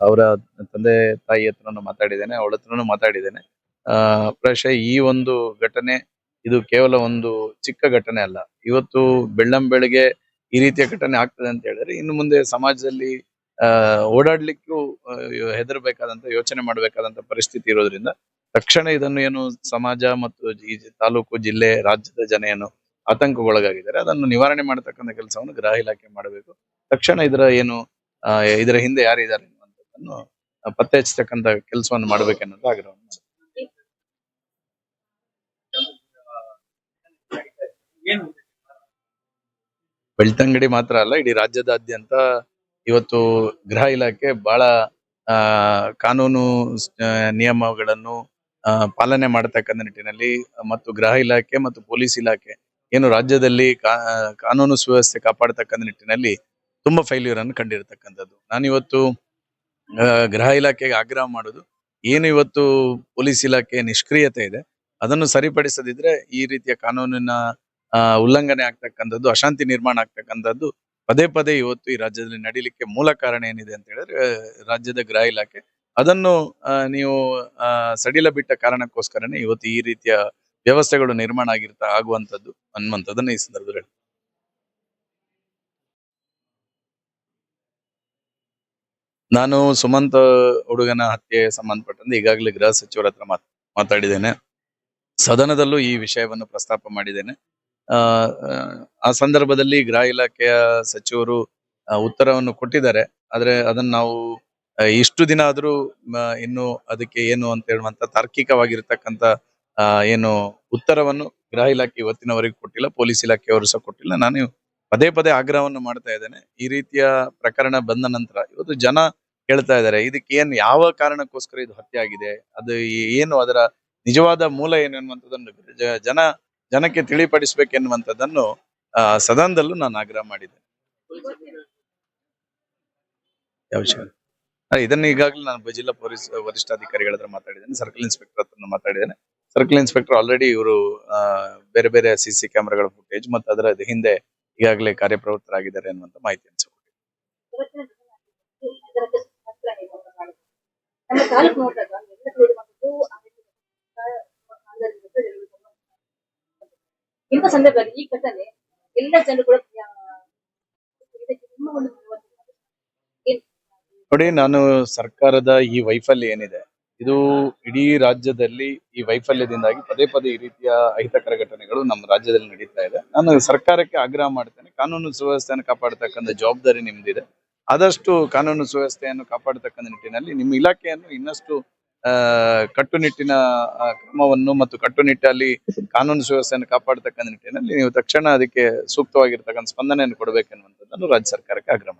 ಅವರ ತಂದೆ, ತಾಯಿ ಹತ್ರನು ಮಾತಾಡಿದ್ದೇನೆ, ಅವಳ ಹತ್ರನು ಮಾತಾಡಿದ್ದೇನೆ. ಪ್ರಶ, ಈ ಒಂದು ಘಟನೆ ಇದು ಕೇವಲ ಒಂದು ಚಿಕ್ಕ ಘಟನೆ ಅಲ್ಲ. ಇವತ್ತು ಬೆಳ್ಳಂ ಬೆಳಗ್ಗೆ ಈ ರೀತಿಯ ಘಟನೆ ಆಗ್ತದೆ ಅಂತ ಹೇಳಿದ್ರೆ, ಇನ್ನು ಮುಂದೆ ಸಮಾಜದಲ್ಲಿ, ಆ, ಓಡಾಡ್ಲಿಕ್ಕೂ ಹೆದರ್ಬೇಕಾದಂತ, ಯೋಚನೆ ಮಾಡಬೇಕಾದಂತ ಪರಿಸ್ಥಿತಿ ಇರೋದ್ರಿಂದ, ತಕ್ಷಣ ಇದನ್ನು ಏನು ಸಮಾಜ ಮತ್ತು ಈ ತಾಲೂಕು, ಜಿಲ್ಲೆ, ರಾಜ್ಯದ ಜನ ಏನು ಆತಂಕಗೊಳಗಾಗಿದ್ದಾರೆ ಅದನ್ನು ನಿವಾರಣೆ ಮಾಡತಕ್ಕಂಥ ಕೆಲಸವನ್ನು ಗೃಹ ಇಲಾಖೆ ಮಾಡಬೇಕು. ತಕ್ಷಣ ಇದರ ಏನು ಇದರ ಹಿಂದೆ ಯಾರಿದ್ದಾರೆ? ಪತ್ತೆ ಹಚ್ಚತಕ್ಕಂತ ಕೆಲಸವನ್ನು ಮಾಡ್ಬೇಕನ್ನೋದು ಮಾಡ್ತೀನಿ. ಬೆಳ್ತಂಗಡಿ ಮಾತ್ರ ಅಲ್ಲ, ಇಡೀ ರಾಜ್ಯದಾದ್ಯಂತ ಇವತ್ತು ಗೃಹ ಇಲಾಖೆ ಬಹಳ, ಆ, ಕಾನೂನು ನಿಯಮಗಳನ್ನು ಪಾಲನೆ ಮಾಡತಕ್ಕಂಥ ನಿಟ್ಟಿನಲ್ಲಿ ಮತ್ತು ಗೃಹ ಇಲಾಖೆ ಮತ್ತು ಪೊಲೀಸ್ ಇಲಾಖೆ ಏನು ರಾಜ್ಯದಲ್ಲಿ ಕಾನೂನು ಸುವ್ಯವಸ್ಥೆ ಕಾಪಾಡತಕ್ಕಂಥ ನಿಟ್ಟಿನಲ್ಲಿ ತುಂಬಾ ಫೈಲ್ಯೂರ್ ಅನ್ನು ಕಂಡಿರತಕ್ಕಂಥದ್ದು ನಾನಿವತ್ತು ಗೃಹ ಇಲಾಖೆಗೆ ಆಗ್ರಹ ಮಾಡೋದು. ಏನು ಇವತ್ತು ಪೊಲೀಸ್ ಇಲಾಖೆ ನಿಷ್ಕ್ರಿಯತೆ ಇದೆ, ಅದನ್ನು ಸರಿಪಡಿಸದಿದ್ರೆ ಈ ರೀತಿಯ ಕಾನೂನಿನ ಉಲ್ಲಂಘನೆ ಆಗ್ತಕ್ಕಂಥದ್ದು, ಅಶಾಂತಿ ನಿರ್ಮಾಣ ಆಗ್ತಕ್ಕಂಥದ್ದು ಪದೇ ಪದೇ ಇವತ್ತು ಈ ರಾಜ್ಯದಲ್ಲಿ ನಡೀಲಿಕ್ಕೆ ಮೂಲ ಕಾರಣ ಏನಿದೆ ಅಂತ ಹೇಳಿದ್ರೆ, ರಾಜ್ಯದ ಗೃಹ ಇಲಾಖೆ. ಅದನ್ನು ನೀವು ಸಡಿಲ ಬಿಟ್ಟ ಕಾರಣಕ್ಕೋಸ್ಕರನೇ ಇವತ್ತು ಈ ರೀತಿಯ ವ್ಯವಸ್ಥೆಗಳು ನಿರ್ಮಾಣ ಆಗಿರ್ತಾ ಆಗುವಂತದ್ದು ಅನ್ನುವಂಥದ್ದನ್ನ ಈ ಸಂದರ್ಭದಲ್ಲಿ ನಾನು ಸುಮಂತ್ ಹುಡುಗನ ಹತ್ಯೆ ಸಂಬಂಧಪಟ್ಟಂತೆ ಈಗಾಗಲೇ ಗೃಹ ಸಚಿವರ ಹತ್ರ ಮಾತ್- ಮಾತಾಡಿದ್ದೇನೆ. ಸದನದಲ್ಲೂ ಈ ವಿಷಯವನ್ನು ಪ್ರಸ್ತಾಪ ಮಾಡಿದ್ದೇನೆ. ಆ, ಸಂದರ್ಭದಲ್ಲಿ ಗೃಹ ಇಲಾಖೆಯ ಸಚಿವರು ಉತ್ತರವನ್ನು ಕೊಟ್ಟಿದ್ದಾರೆ. ಆದ್ರೆ ಅದನ್ನ ನಾವು ಇಷ್ಟು ದಿನ ಆದ್ರೂ ಇನ್ನು ಅದಕ್ಕೆ ಏನು ಅಂತ ಹೇಳುವಂತ ತಾರ್ಕಿಕವಾಗಿರ್ತಕ್ಕಂಥ ಏನು ಉತ್ತರವನ್ನು ಗೃಹ ಇಲಾಖೆ ಇವತ್ತಿನವರೆಗೂ ಕೊಟ್ಟಿಲ್ಲ ಪೊಲೀಸ್ ಇಲಾಖೆಯವರು ಸಹ ಕೊಟ್ಟಿಲ್ಲ. ನಾನು ಪದೇ ಪದೇ ಆಗ್ರಹವನ್ನು ಮಾಡ್ತಾ ಇದ್ದೇನೆ. ಈ ರೀತಿಯ ಪ್ರಕರಣ ಬಂದ ನಂತರ ಇವತ್ತು ಜನ ಹೇಳ್ತಾ ಇದ್ದಾರೆ, ಇದಕ್ಕೆ ಏನ್ ಯಾವ ಕಾರಣಕ್ಕೋಸ್ಕರ ಇದು ಹತ್ಯೆ ಆಗಿದೆ, ಅದು ಏನು ಅದರ ನಿಜವಾದ ಮೂಲ ಏನು ಎನ್ನುವಂಥದ್ದನ್ನು ಜನ, ಜನಕ್ಕೆ ತಿಳಿಪಡಿಸಬೇಕೆನ್ನುವಂಥದ್ದನ್ನು ಸದನದಲ್ಲೂ ನಾನು ಆಗ್ರಹ ಮಾಡಿದ್ದೇನೆ. ಯಾವ ವಿಷಯ? ಇದನ್ನ ಈಗಾಗಲೇ ನಾನು ಜಿಲ್ಲಾ ಪೊಲೀಸ್ ವರಿಷ್ಠಾಧಿಕಾರಿಗಳ ಹತ್ರ ಮಾತಾಡಿದ್ದೇನೆ, ಸರ್ಕಲ್ ಇನ್ಸ್ಪೆಕ್ಟರ್ ಹತ್ರ ಮಾತಾಡಿದ್ದೇನೆ. ಸರ್ಕಲ್ ಇನ್ಸ್ಪೆಕ್ಟರ್ ಆಲ್ರೆಡಿ ಇವರು ಬೇರೆ ಬೇರೆ ಸಿಸಿ ಸಿ ಕ್ಯಾಮೆರಾಗಳ ಫುಟೇಜ್ ಮತ್ತು ಅದರ ಹಿಂದೆ ಈಗಾಗಲೇ ಕಾರ್ಯಪ್ರವೃತ್ತರಾಗಿದ್ದಾರೆ ಅನ್ನುವಂತ ಮಾಹಿತಿ ಇಂಥ ಸಂದರ್ಭದಲ್ಲಿ ಈ ಘಟನೆ ಎಲ್ಲ ಜನರು ನೋಡಿ ನಾನು ಸರ್ಕಾರದ ಈ ವೈಫಲ್ಯ ಏನಿದೆ ಇದು ಇಡೀ ರಾಜ್ಯದಲ್ಲಿ ಈ ವೈಫಲ್ಯದಿಂದಾಗಿ ಪದೇ ಪದೇ ಈ ರೀತಿಯ ಅಹಿತಕರ ಘಟನೆಗಳು ನಮ್ಮ ರಾಜ್ಯದಲ್ಲಿ ನಡೀತಾ ಇದೆ. ನಾನು ಸರ್ಕಾರಕ್ಕೆ ಆಗ್ರಹ ಮಾಡ್ತೇನೆ. ಕಾನೂನು ಸುವ್ಯವಸ್ಥೆಯನ್ನು ಕಾಪಾಡತಕ್ಕಂಥ ಜವಾಬ್ದಾರಿ ನಿಮ್ದಿದೆ. ಆದಷ್ಟು ಕಾನೂನು ಸುವ್ಯವಸ್ಥೆಯನ್ನು ಕಾಪಾಡತಕ್ಕಂಥ ನಿಟ್ಟಿನಲ್ಲಿ ನಿಮ್ಮ ಇಲಾಖೆಯನ್ನು ಇನ್ನಷ್ಟು ಕಟ್ಟುನಿಟ್ಟಿನ ಕ್ರಮವನ್ನು ಮತ್ತು ಕಟ್ಟುನಿಟ್ಟಲ್ಲಿ ಕಾನೂನು ಸುವ್ಯವಸ್ಥೆಯನ್ನು ಕಾಪಾಡತಕ್ಕಂಥ ನಿಟ್ಟಿನಲ್ಲಿ ನೀವು ತಕ್ಷಣ ಅದಕ್ಕೆ ಸೂಕ್ತವಾಗಿರ್ತಕ್ಕಂಥ ಸ್ಪಂದನೆಯನ್ನು ಕೊಡಬೇಕೆನ್ನುವಂಥದ್ದನ್ನು ರಾಜ್ಯ ಸರ್ಕಾರಕ್ಕೆ ಆಗ್ರಹ